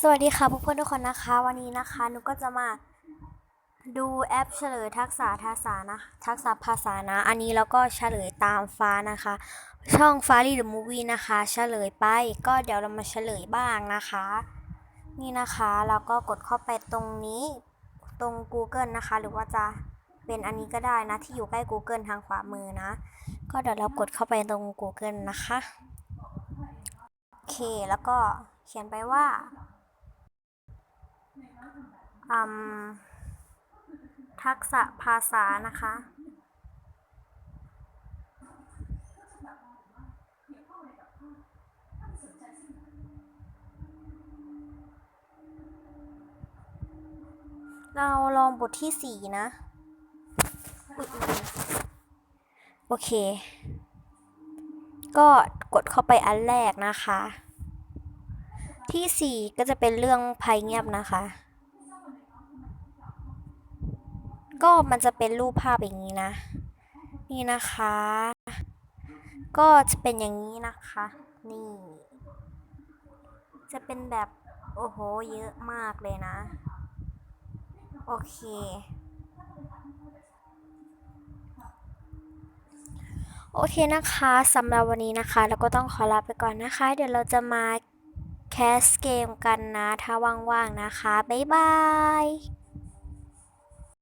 สวัสดีค่ะเพื่อนๆทุกคนนะคะ วันนี้นะคะหนูก็จะมาดูแอปเฉลยทักษะภาษานะทักษะภาษานะ อันนี้แล้วก็เฉลยตามฟ้านะคะ ช่องฟ้ารีดมูวี่นะคะเฉลยไปก็เดี๋ยวเรามาเฉลยบ้างนะคะ นี่นะคะแล้วก็กดเข้าไปตรงนี้ตรง Google นะคะ หรือว่าจะเป็นอันนี้ก็ได้นะ ที่อยู่ใกล้ Google ทางขวามือนะ ก็เดี๋ยวเรากดเข้าไปตรง Google นะคะโอเคแล้วก็เขียนไปว่า ทักษะภาษานะคะ เราลองบทที่สี่นะ โอเค ก็กดเข้าไปอันแรกนะคะ ที่สี่ก็จะเป็นเรื่องภัยเงียบนะคะ ก็มันจะเป็นรูปภาพอย่างนี้นะ นี่นะคะ ก็จะเป็นอย่างนี้นะคะ นี่ จะเป็นแบบโอ้โห เยอะมากเลยนะ โอเค โอเคนะคะสำหรับวันนี้นะคะ เราก็ต้องขอลาไปก่อนนะคะ เดี๋ยวเราจะมาแคสเกมกันนะ ถ้าว่างๆนะคะ บ๊ายบาย